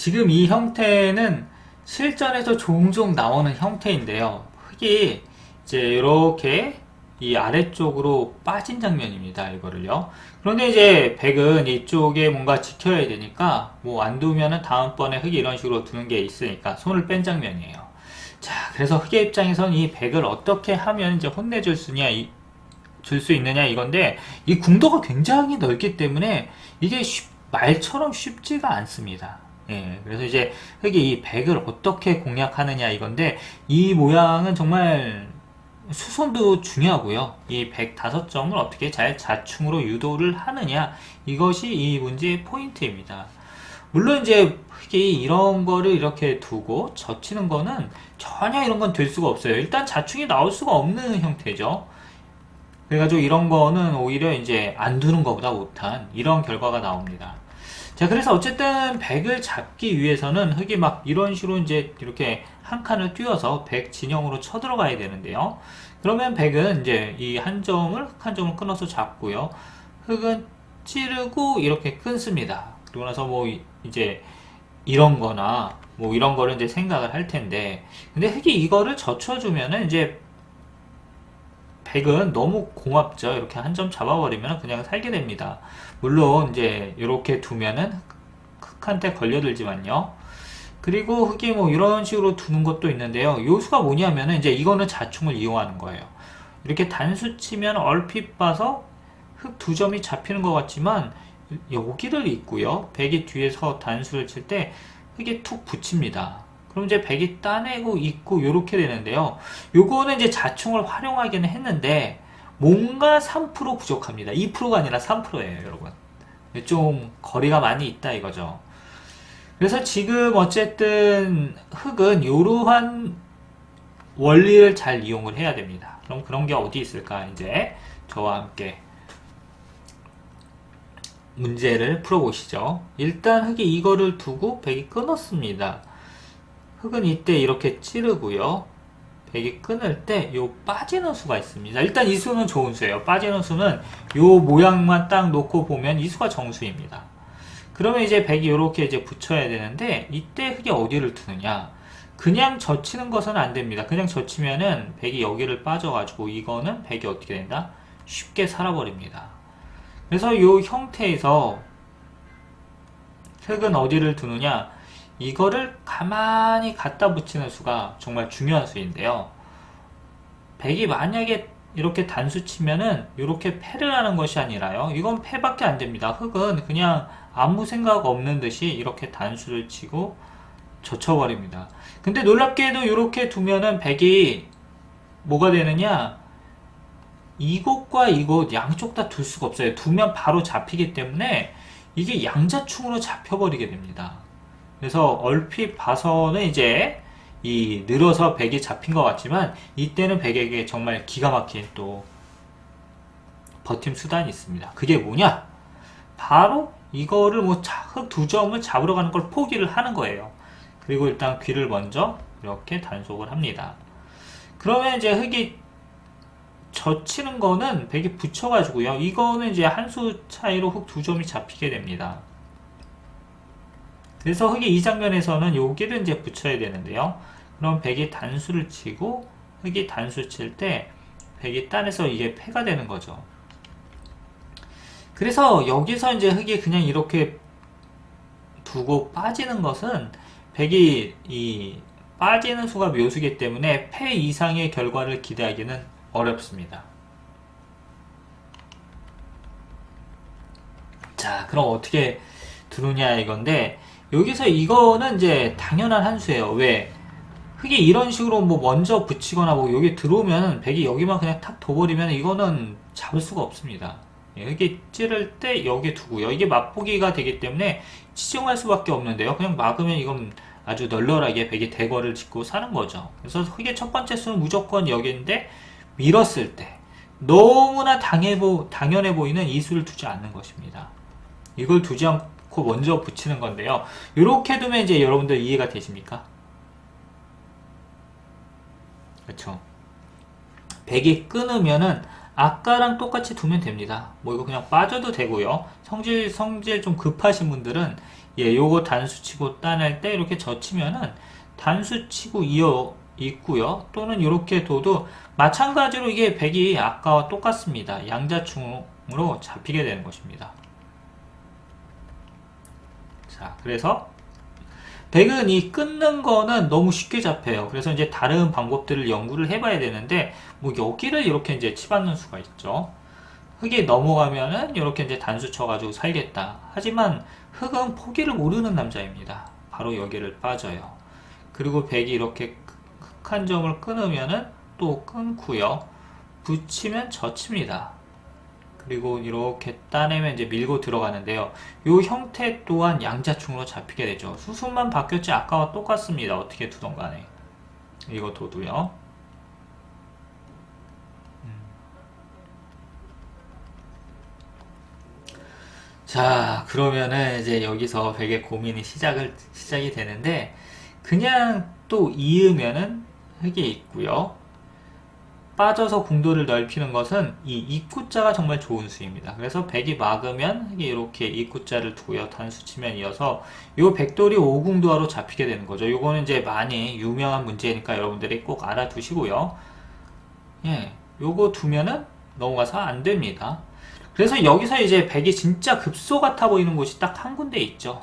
지금 이 형태는 실전에서 종종 나오는 형태인데요. 흙이 이제 이렇게 이 아래쪽으로 빠진 장면입니다. 이거를요. 그런데 이제 백은 이쪽에 뭔가 지켜야 되니까 뭐 안 두면은 다음번에 흙이 이런 식으로 두는 게 있으니까 손을 뺀 장면이에요. 자, 그래서 흑의 입장에선 이 백을 어떻게 하면 이제 혼내줄 수냐, 줄 수 있느냐 이건데 이 궁도가 굉장히 넓기 때문에 이게 쉽- 말처럼 쉽지가 않습니다. 예, 그래서 이제 흑이 이 백을 어떻게 공략하느냐 이건데 이 모양은 정말 수선도 중요하고요. 이 105점을 어떻게 잘 자충으로 유도를 하느냐 이것이 이 문제의 포인트입니다. 물론 이제 흑이 이런 거를 이렇게 두고 젖히는 거는 전혀 이런 건 될 수가 없어요. 일단 자충이 나올 수가 없는 형태죠. 그래가지고 이런 거는 오히려 이제 안 두는 것보다 못한 이런 결과가 나옵니다. 자, 그래서 어쨌든 100을 잡기 위해서는 흙이 막 이런 식으로 이제 이렇게 한 칸을 띄워서 100 진영으로 쳐들어가야 되는데요. 그러면 100은 이제 이 한 점을, 흙 한 점을 끊어서 잡고요. 흙은 찌르고 이렇게 끊습니다. 그리고 나서 뭐 이- 이제 이런 거나 뭐 이런 거를 이제 생각을 할 텐데. 근데 흙이 이거를 젖혀주면은 이제 100은 너무 고맙죠. 이렇게 한 점 잡아버리면 그냥 살게 됩니다. 물론 이제 이렇게 두면은 흙한테 걸려들지만요. 그리고 흙이 뭐 이런 식으로 두는 것도 있는데요. 요수가 뭐냐면은 이제 이거는 자충을 이용하는 거예요. 이렇게 단수 치면 얼핏 봐서 흙두 점이 잡히는 것 같지만 여기를 있고요. 백이 뒤에서 단수를 칠때 흙이 툭 붙입니다. 그럼 이제 백이 따내고 있고 요렇게 되는데요. 요거는 이제 자충을 활용하기는 했는데 뭔가 3% 부족합니다. 2%가 아니라 3%예요, 여러분. 좀 거리가 많이 있다 이거죠. 그래서 지금 어쨌든 흙은 이러한 원리를 잘 이용을 해야 됩니다. 그럼 그런 게 어디 있을까? 이제 저와 함께 문제를 풀어보시죠. 일단 흙이 이거를 두고 백이 끊었습니다. 흙은 이때 이렇게 찌르고요. 백이 끊을 때 요 빠지는 수가 있습니다. 일단 이 수는 좋은 수예요. 빠지는 수는 요 모양만 딱 놓고 보면 이 수가 정수입니다. 그러면 이제 백이 이렇게 이제 붙여야 되는데 이때 흙이 어디를 두느냐? 그냥 젖히는 것은 안 됩니다. 그냥 젖히면은 백이 여기를 빠져가지고 이거는 백이 어떻게 된다? 쉽게 살아버립니다. 그래서 이 형태에서 흙은 어디를 두느냐? 이거를 가만히 갖다 붙이는 수가 정말 중요한 수인데요. 백이 만약에 이렇게 단수 치면은 이렇게 패를 하는 것이 아니라요. 이건 패밖에 안 됩니다. 흙은 그냥 아무 생각 없는 듯이 이렇게 단수를 치고 젖혀버립니다. 근데 놀랍게도 이렇게 두면은 백이 뭐가 되느냐? 이곳과 이곳 양쪽 다 둘 수가 없어요. 두면 바로 잡히기 때문에 이게 양자충으로 잡혀버리게 됩니다. 그래서 얼핏 봐서는 이제 이 늘어서 백이 잡힌 것 같지만 이때는 백에게 정말 기가 막힌 또 버팀 수단이 있습니다. 그게 뭐냐? 바로 이거를 뭐흙두 점을 잡으러 가는 걸 포기를 하는 거예요. 그리고 일단 귀를 먼저 이렇게 단속을 합니다. 그러면 이제 흙이 젖히는 거는 백이 붙여가지고요. 이거는 이제 한 수 차이로 흙 두 점이 잡히게 됩니다. 그래서 흙이 이 장면에서는 여기를 이제 붙여야 되는데요. 그럼 백이 단수를 치고 흙이 단수 칠 때 백이 딴에서 이게 패가 되는 거죠. 그래서 여기서 이제 흙이 그냥 이렇게 두고 빠지는 것은 백이 이 빠지는 수가 묘수기 때문에 패 이상의 결과를 기대하기는 어렵습니다. 자, 그럼 어떻게 두느냐 이건데 여기서 이거는 이제 당연한 한 수예요. 왜? 흙이 이런 식으로 뭐 먼저 붙이거나 뭐 여기 들어오면 백이 여기만 그냥 탁 둬버리면 이거는 잡을 수가 없습니다. 예, 흙이 찌를 때 여기 두고요. 이게 맛보기가 되기 때문에 치중할 수밖에 없는데요. 그냥 막으면 이건 아주 널널하게 백이 대거를 짓고 사는 거죠. 그래서 흙의 첫 번째 수는 무조건 여기인데 밀었을 때 너무나 당해 보, 당연해 보이는 이 수를 두지 않는 것입니다. 이걸 두지 않고 먼저 붙이는 건데요. 이렇게 두면 이제 여러분들 이해가 되십니까? 그렇죠. 백이 끊으면은 아까랑 똑같이 두면 됩니다. 뭐 이거 그냥 빠져도 되고요. 성질 성질 좀 급하신 분들은 예, 요거 단수 치고 따낼 때 이렇게 젖히면은 단수 치고 이어 있고요. 또는 이렇게 둬도 마찬가지로 이게 백이 아까와 똑같습니다. 양자충으로 잡히게 되는 것입니다. 자, 그래서 백은 이 끊는 거는 너무 쉽게 잡혀요. 그래서 이제 다른 방법들을 연구를 해봐야 되는데, 뭐 여기를 이렇게 이제 치받는 수가 있죠. 흙이 넘어가면은 이렇게 이제 단수 쳐가지고 살겠다. 하지만 흙은 포기를 모르는 남자입니다. 바로 여기를 빠져요. 그리고 백이 이렇게 흑 한 점을 끊으면은 또 끊고요. 붙이면 젖힙니다. 그리고 이렇게 따내면 이제 밀고 들어가는데요. 이 형태 또한 양자충으로 잡히게 되죠. 수순만 바뀌었지 아까와 똑같습니다. 어떻게 두던 간에. 이거 도도요. 음. 자, 그러면은 이제 여기서 되게 고민이 시작을, 시작이 되는데, 그냥 또 이으면은 흙이 있고요. 빠져서 궁도를 넓히는 것은 이 입구자가 정말 좋은 수입니다. 그래서 백이 막으면 흙이 이렇게 입구자를 두고요. 단수 치면 이어서 요 백돌이 오궁도하로 잡히게 되는 거죠. 요거는 이제 많이 유명한 문제니까 여러분들이 꼭 알아두시고요. 예, 요거 두면은 넘어가서 안 됩니다. 그래서 여기서 이제 백이 진짜 급소 같아 보이는 곳이 딱 한 군데 있죠.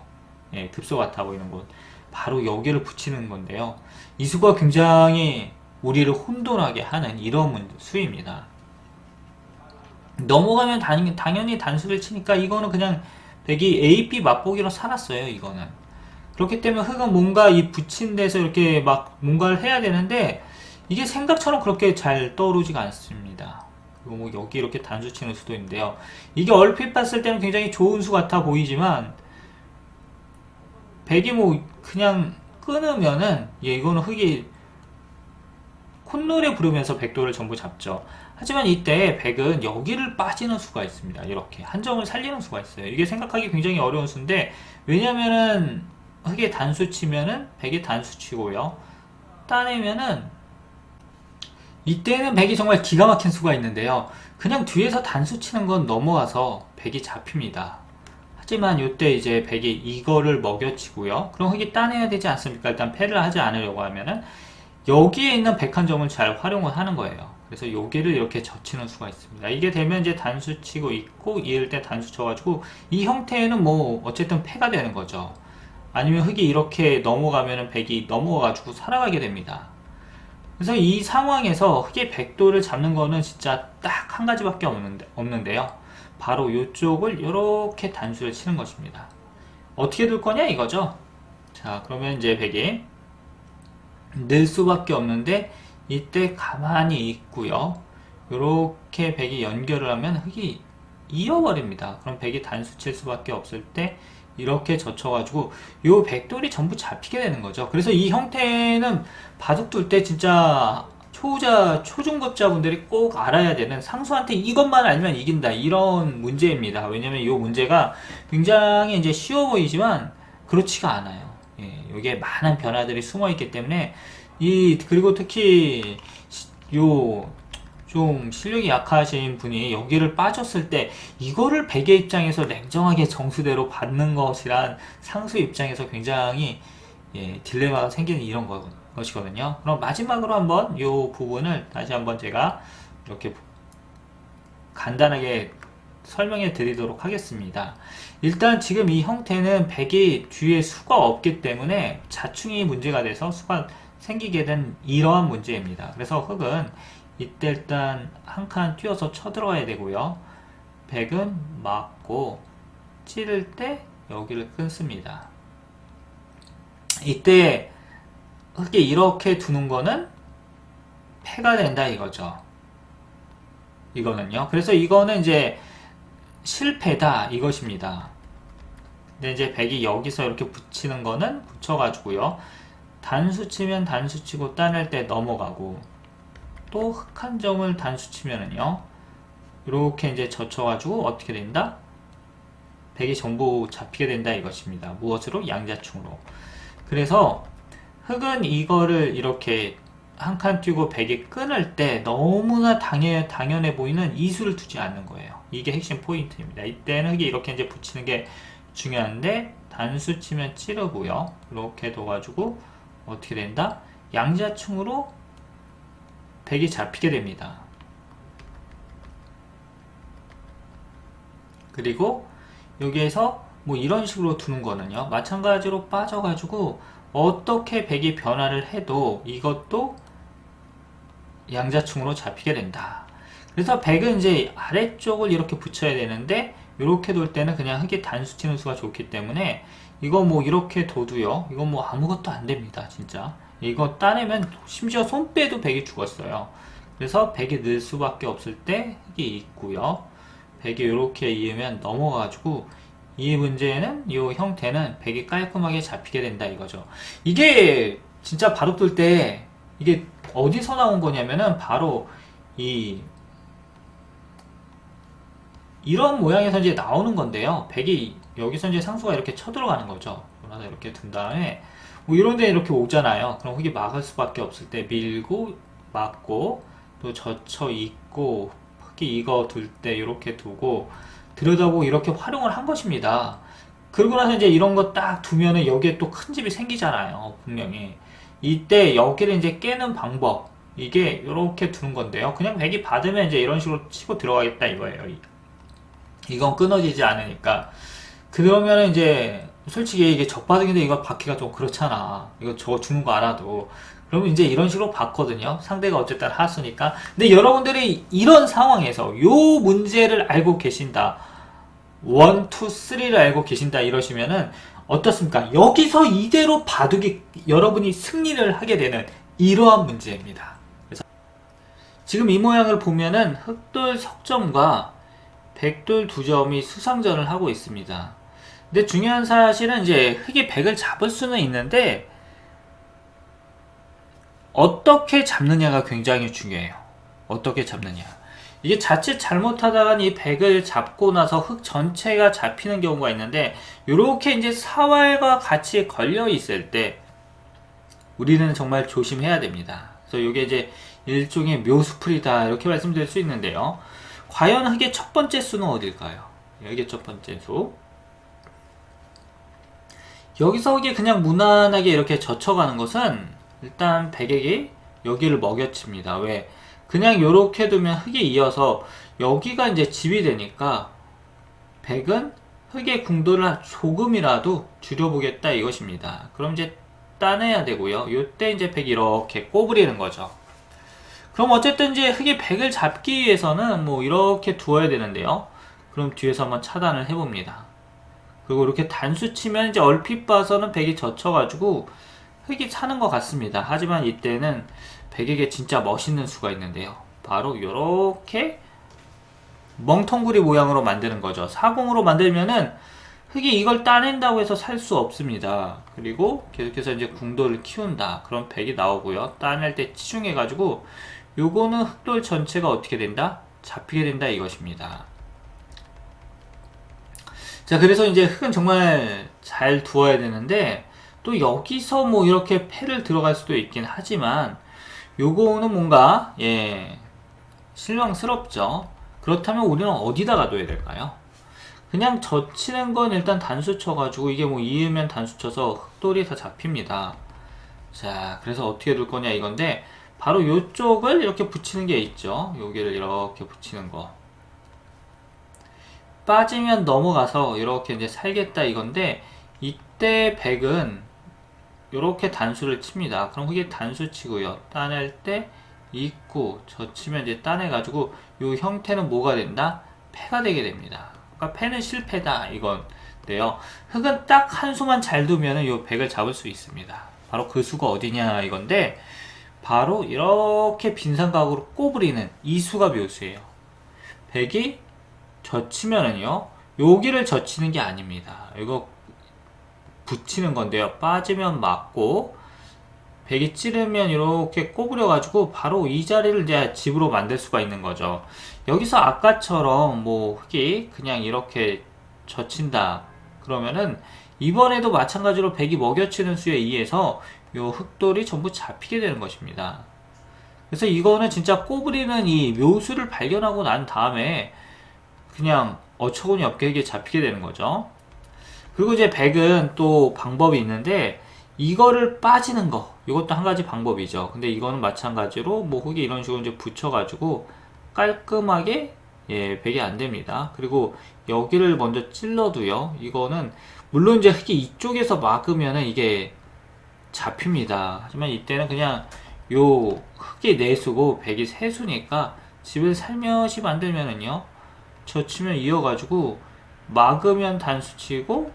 예, 급소 같아 보이는 곳. 바로 여기를 붙이는 건데요. 이 수가 굉장히 우리를 혼돈하게 하는 이런 문- 수입니다. 넘어가면 당, 당연히 단수를 치니까 이거는 그냥 백이 A, B 맛보기로 살았어요. 이거는. 그렇기 때문에 흙은 뭔가 이 붙인 데서 이렇게 막 뭔가를 해야 되는데 이게 생각처럼 그렇게 잘 떠오르지가 않습니다. 뭐 여기 이렇게 단수 치는 수도 있는데요. 이게 얼핏 봤을 때는 굉장히 좋은 수 같아 보이지만 백이 뭐 그냥 끊으면은 예, 이거는 흙이 콧노래 부르면서 백도를 전부 잡죠. 하지만 이때 백은 여기를 빠지는 수가 있습니다. 이렇게 한 점을 살리는 수가 있어요. 이게 생각하기 굉장히 어려운 수인데 왜냐면은 흙에 단수 치면은 백이 단수 치고요. 따내면은 이때는 백이 정말 기가 막힌 수가 있는데요. 그냥 뒤에서 단수 치는 건 넘어와서 백이 잡힙니다. 하지만 이때 이제 백이 이거를 먹여치고요. 그럼 흙이 따내야 되지 않습니까? 일단 패를 하지 않으려고 하면은 여기에 있는 백한 점을 잘 활용을 하는 거예요. 그래서 여기를 이렇게 젖히는 수가 있습니다. 이게 되면 이제 단수 치고 있고 이럴 때 단수 쳐가지고 이 형태에는 뭐 어쨌든 패가 되는 거죠. 아니면 흙이 이렇게 넘어가면은 백이 넘어가가지고 살아가게 됩니다. 그래서 이 상황에서 흙의 백도를 잡는 거는 진짜 딱 한 가지밖에 없는데, 없는데요. 바로 이쪽을 이렇게 단수를 치는 것입니다. 어떻게 둘 거냐 이거죠. 자 그러면 이제 백이 늘 수밖에 없는데 이때 가만히 있고요. 이렇게 백이 연결을 하면 흙이 이어버립니다. 그럼 백이 단수 칠 수밖에 없을 때 이렇게 젖혀가지고 요 백돌이 전부 잡히게 되는 거죠. 그래서 이 형태는 바둑 둘 때 진짜 초자 초중급자분들이 꼭 알아야 되는 상수한테 이것만 알면 이긴다 이런 문제입니다. 왜냐면 이 문제가 굉장히 이제 쉬워 보이지만 그렇지가 않아요. 예, 여기에 많은 변화들이 숨어 있기 때문에 이 그리고 특히 요 좀 실력이 약하신 분이 여기를 빠졌을 때 이거를 백의 입장에서 냉정하게 정수대로 받는 것이란 상수 입장에서 굉장히 예, 딜레마가 생기는 이런 거, 것이거든요. 그럼 마지막으로 한번 이 부분을 다시 한번 제가 이렇게 간단하게 설명해 드리도록 하겠습니다. 일단 지금 이 형태는 백이 뒤에 수가 없기 때문에 자충이 문제가 돼서 수가 생기게 된 이러한 문제입니다. 그래서 흙은 이때 일단 한칸 뛰어서 쳐들어가야 되고요. 백은 막고 찌를 때 여기를 끊습니다. 이때 흙이 이렇게 두는 거는 패가 된다 이거죠. 이거는요. 그래서 이거는 이제 실패다 이것입니다. 근데 이제 백이 여기서 이렇게 붙이는 거는 붙여가지고요. 단수 치면 단수 치고 따낼 때 넘어가고 또 흑한 점을 단수 치면은요. 이렇게 이제 젖혀가지고 어떻게 된다? 백이 전부 잡히게 된다 이것입니다. 무엇으로? 양자충으로. 그래서 흙은 이거를 이렇게 한 칸 뛰고 백이 끊을 때 너무나 당연, 당연해 보이는 이수를 두지 않는 거예요. 이게 핵심 포인트입니다. 이때는 흙이 이렇게 이제 붙이는 게 중요한데 단수 치면 찌르고요. 이렇게 둬가지고 어떻게 된다? 양자충으로 백이 잡히게 됩니다. 그리고 여기에서 뭐 이런 식으로 두는 거는요. 마찬가지로 빠져가지고 어떻게 백이 변화를 해도 이것도 양자충으로 잡히게 된다. 그래서 백은 이제 아래쪽을 이렇게 붙여야 되는데 이렇게 돌 때는 그냥 흙이 단수 치는 수가 좋기 때문에 이거 뭐 이렇게 둬도요. 이거 뭐 아무것도 안 됩니다. 진짜. 이거 따내면 심지어 손 빼도 백이 죽었어요. 그래서 백이 늘 수밖에 없을 때 흙이 있고요. 백이 이렇게 이으면 넘어가지고 이 문제는 이 형태는 백이 깔끔하게 잡히게 된다 이거죠. 이게 진짜 바로 뜰때 이게 어디서 나온 거냐면은 바로 이 이런 모양에서 이제 나오는 건데요. 백이 여기서 이제 상수가 이렇게 쳐들어가는 거죠. 하나 이렇게 든 다음에 뭐 이런 데 이렇게 오잖아요. 그럼 흙이 막을 수밖에 없을 때 밀고 막고 또 젖혀 있고 흙이 익어 둘때 이렇게 두고 들여다보고 이렇게 활용을 한 것입니다. 그러고 나서 이제 이런 거 딱 두면은 여기에 또 큰 집이 생기잖아요. 분명히. 이때 여기를 이제 깨는 방법. 이게 이렇게 두는 건데요. 그냥 백이 받으면 이제 이런 식으로 치고 들어가겠다 이거예요. 이건 끊어지지 않으니까. 그러면 이제 솔직히 이게 적바닥인데 이거 받기가 좀 그렇잖아. 이거 저거 주는 거 알아도. 그러면 이제 이런 식으로 받거든요. 상대가 어쨌든 하수니까. 근데 여러분들이 이런 상황에서 요 문제를 알고 계신다. 원, 투, 쓰리를 알고 계신다 이러시면은 어떻습니까? 여기서 이대로 바둑이 여러분이 승리를 하게 되는 이러한 문제입니다. 그래서 지금 이 모양을 보면은 흑돌 석점과 백돌 두 점이 수상전을 하고 있습니다. 근데 중요한 사실은 이제 흑이 백을 잡을 수는 있는데 어떻게 잡느냐가 굉장히 중요해요. 어떻게 잡느냐. 이게 자칫 잘못하다가 이 백을 잡고 나서 흙 전체가 잡히는 경우가 있는데 이렇게 이제 사활과 같이 걸려 있을 때 우리는 정말 조심해야 됩니다. 그래서 이게 이제 일종의 묘수풀이다 이렇게 말씀드릴 수 있는데요. 과연 흙의 첫 번째 수는 어딜까요? 여기 첫 번째 수. 여기서 이게 그냥 무난하게 이렇게 젖혀가는 것은 일단 백액이 여기를 먹여칩니다. 왜? 그냥 요렇게 두면 흙에 이어서 여기가 이제 집이 되니까 백은 흙의 궁도를 조금이라도 줄여보겠다 이것입니다. 그럼 이제 따내야 되고요. 요때 이제 백이 이렇게 꼬부리는 거죠. 그럼 어쨌든 이제 흙의 백을 잡기 위해서는 뭐 이렇게 두어야 되는데요. 그럼 뒤에서 한번 차단을 해봅니다. 그리고 이렇게 단수 치면 이제 얼핏 봐서는 백이 젖혀가지고 흙이 차는 것 같습니다. 하지만 이때는 백에게 진짜 멋있는 수가 있는데요. 바로 이렇게 멍텅구리 모양으로 만드는 거죠. 사공으로 만들면은 흙이 이걸 따낸다고 해서 살 수 없습니다. 그리고 계속해서 이제 궁돌을 키운다. 그럼 백이 나오고요. 따낼 때 치중해가지고 요거는 흑돌 전체가 어떻게 된다? 잡히게 된다 이것입니다. 자, 그래서 이제 흙은 정말 잘 두어야 되는데 또 여기서 뭐 이렇게 패를 들어갈 수도 있긴 하지만 요거는 뭔가 예 실망스럽죠. 그렇다면 우리는 어디다가 둬야 될까요? 그냥 젖히는 건 일단 단수 쳐가지고 이게 뭐 이으면 단수 쳐서 흑돌이 다 잡힙니다. 자, 그래서 어떻게 둘 거냐 이건데 바로 요쪽을 이렇게 붙이는 게 있죠. 여기를 이렇게 붙이는 거. 빠지면 넘어가서 이렇게 이제 살겠다 이건데 이때 백은 이렇게 단수를 칩니다. 그럼 그게 단수 치고요. 따낼 때 있고 젖히면 이제 따내가지고 이 형태는 뭐가 된다? 패가 되게 됩니다. 그러니까 패는 실패다 이건데요. 흙은 딱 한 수만 잘 두면은 이 백을 잡을 수 있습니다. 바로 그 수가 어디냐 이건데 바로 이렇게 빈삼각으로 꼬부리는 이 수가 묘수예요. 백이 젖히면은요 여기를 젖히는 게 아닙니다. 이거 붙이는 건데요. 빠지면 맞고 백이 찌르면 이렇게 꼬부려 가지고 바로 이 자리를 이제 집으로 만들 수가 있는 거죠. 여기서 아까처럼 뭐 흙이 그냥 이렇게 젖힌다 그러면은 이번에도 마찬가지로 백이 먹여치는 수에 의해서 요 흙돌이 전부 잡히게 되는 것입니다. 그래서 이거는 진짜 꼬부리는 이 묘수를 발견하고 난 다음에 그냥 어처구니 없게 이게 잡히게 되는 거죠. 그리고 이제 백은 또 방법이 있는데 이거를 빠지는 거 이것도 한 가지 방법이죠. 근데 이거는 마찬가지로 뭐 흙이 이런 식으로 이제 붙여 가지고 깔끔하게 예, 백이 안 됩니다. 그리고 여기를 먼저 찔러도요. 이거는 물론 이제 흙이 이쪽에서 막으면은 이게 잡힙니다. 하지만 이때는 그냥 요 흙이 내수고 백이 세수니까 집을 살며시 만들면은요. 젖히면 이어가지고 막으면 단수 치고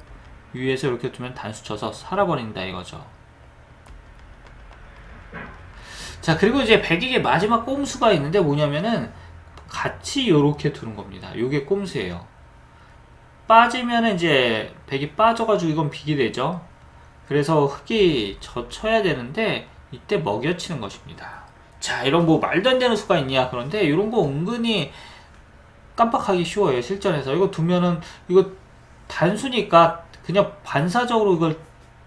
위에서 이렇게 두면 단수 쳐서 살아버린다 이거죠. 자 그리고 이제 백에게 마지막 꼼수가 있는데 뭐냐면은 같이 요렇게 두는 겁니다. 요게 꼼수예요. 빠지면 이제 백이 빠져가지고 이건 비기 되죠. 그래서 흙이 젖혀야 되는데 이때 먹여치는 것입니다. 자 이런 뭐 말도 안 되는 수가 있냐 그런데 이런 거 은근히 깜빡하기 쉬워요 실전에서 이거 두면은 이거 단수니까 그냥 반사적으로 이걸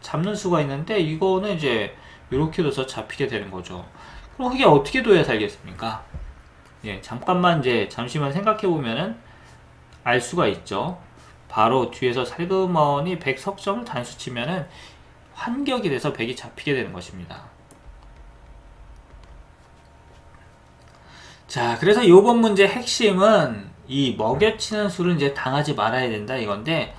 잡는 수가 있는데 이거는 이제 이렇게 둬서 잡히게 되는 거죠. 그럼 흙이 어떻게 둬야 살겠습니까? 예, 잠깐만 이제 잠시만 생각해 보면은 알 수가 있죠. 바로 뒤에서 살그머니 백 석점을 단수 치면은 환격이 돼서 백이 잡히게 되는 것입니다. 자, 그래서 이번 문제 핵심은 이 먹여치는 수를 이제 당하지 말아야 된다 이건데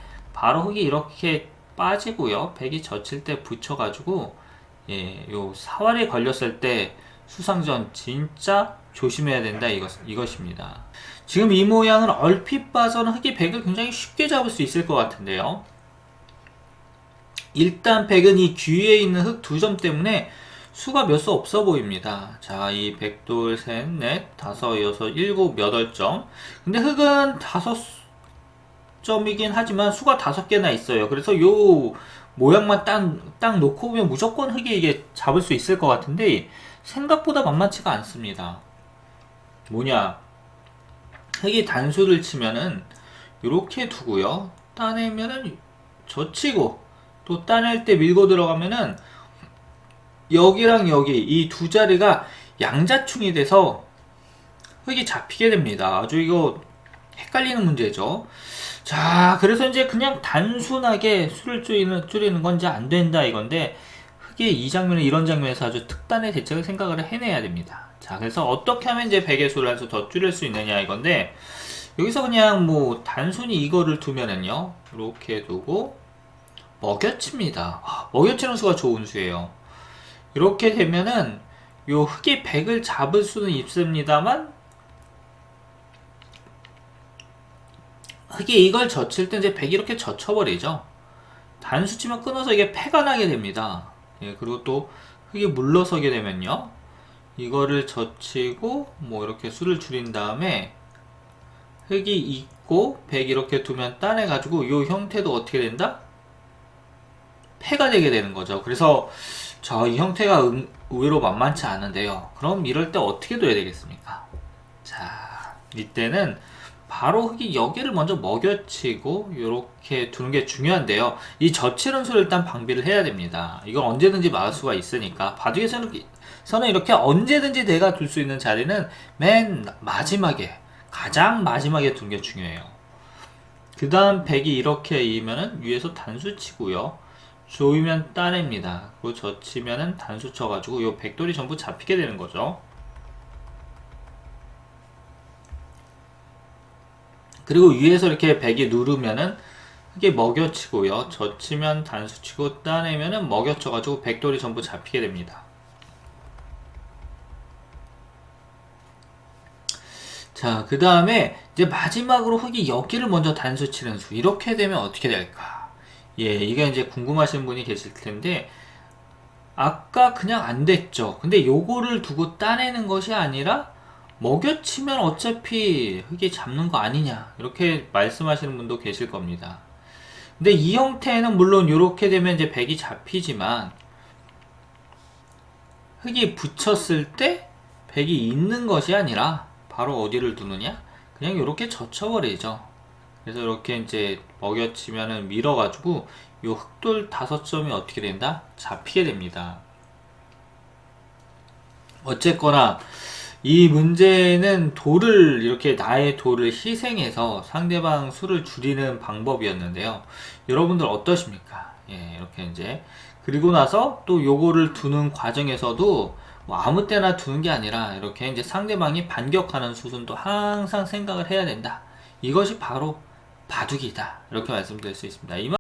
바로 흙이 이렇게 빠지고요. 백이 젖힐 때 붙여가지고 예, 요 사활에 걸렸을 때 수상전 진짜 조심해야 된다 이것, 이것입니다. 지금 이 모양은 얼핏 봐서는 흙이 백을 굉장히 쉽게 잡을 수 있을 것 같은데요. 일단 백은 이 뒤에 있는 흙 두 점 때문에 수가 몇 수 없어 보입니다. 자, 이 백돌, 셋, 넷, 다섯, 여섯, 일곱, 여덟 점. 근데 흙은 다섯 점이긴 하지만 수가 다섯 개나 있어요. 그래서 요 모양만 딱, 딱 놓고 보면 무조건 흙이 이게 잡을 수 있을 것 같은데 생각보다 만만치가 않습니다. 뭐냐? 흙이 단수를 치면은 이렇게 두고요. 따내면은 젖히고 또 따낼 때 밀고 들어가면은 여기랑 여기 이 두 자리가 양자충이 돼서 흙이 잡히게 됩니다. 아주 이거 헷갈리는 문제죠. 자, 그래서 이제 그냥 단순하게 수를 줄이는, 줄이는 건 이제 안 된다 이건데 흙이 이 장면에 이런 장면에서 아주 특단의 대책을 생각을 해내야 됩니다. 자, 그래서 어떻게 하면 이제 백의 수를 해서 더 줄일 수 있느냐 이건데 여기서 그냥 뭐 단순히 이거를 두면은요 이렇게 두고 먹여칩니다. 아, 먹여치는 수가 좋은 수예요. 이렇게 되면은 요 흙이 백을 잡을 수는 있습니다만 흙이 이걸 젖힐 때 이제 백이 이렇게 젖혀버리죠. 단수 치면 끊어서 이게 패가 나게 됩니다. 예, 그리고 또 흙이 물러서게 되면요. 이거를 젖히고 뭐 이렇게 수를 줄인 다음에 흙이 있고 백 이렇게 두면 따내 가지고 이 형태도 어떻게 된다? 패가 되게 되는 거죠. 그래서 저 이 형태가 음, 의외로 만만치 않은데요. 그럼 이럴 때 어떻게 둬야 되겠습니까? 자, 이때는 바로 흙이 여기를 먼저 먹여치고 이렇게 두는 게 중요한데요. 이 젖히는 수를 일단 방비를 해야 됩니다. 이건 언제든지 막을 수가 있으니까 바둑에서는 서는 이렇게 언제든지 내가 둘 수 있는 자리는 맨 마지막에 가장 마지막에 두는 게 중요해요. 그 다음 백이 이렇게 이면은 위에서 단수 치고요. 조이면 따냅니다. 그리고 젖히면은 단수 쳐가지고 요 백돌이 전부 잡히게 되는 거죠. 그리고 위에서 이렇게 백이 누르면은 이게 먹여치고요. 젖히면 단수 치고 따내면은 먹여쳐가지고 백돌이 전부 잡히게 됩니다. 자, 그 다음에 이제 마지막으로 흙이 여기를 먼저 단수 치는 수. 이렇게 되면 어떻게 될까? 예, 이게 이제 궁금하신 분이 계실 텐데, 아까 그냥 안 됐죠. 근데 요거를 두고 따내는 것이 아니라, 먹여치면 어차피 흙이 잡는 거 아니냐. 이렇게 말씀하시는 분도 계실 겁니다. 근데 이 형태는 물론 이렇게 되면 이제 백이 잡히지만, 흙이 붙였을 때 백이 있는 것이 아니라, 바로 어디를 두느냐? 그냥 이렇게 젖혀버리죠. 그래서 이렇게 이제 먹여치면은 밀어가지고 요 흑돌 다섯 점이 어떻게 된다? 잡히게 됩니다. 어쨌거나 이 문제는 돌을 이렇게 나의 돌을 희생해서 상대방 수를 줄이는 방법이었는데요. 여러분들 어떠십니까? 예, 이렇게 이제 그리고 나서 또 요거를 두는 과정에서도 뭐 아무 때나 두는 게 아니라 이렇게 이제 상대방이 반격하는 수순도 항상 생각을 해야 된다. 이것이 바로 바둑이다. 이렇게 말씀드릴 수 있습니다. 이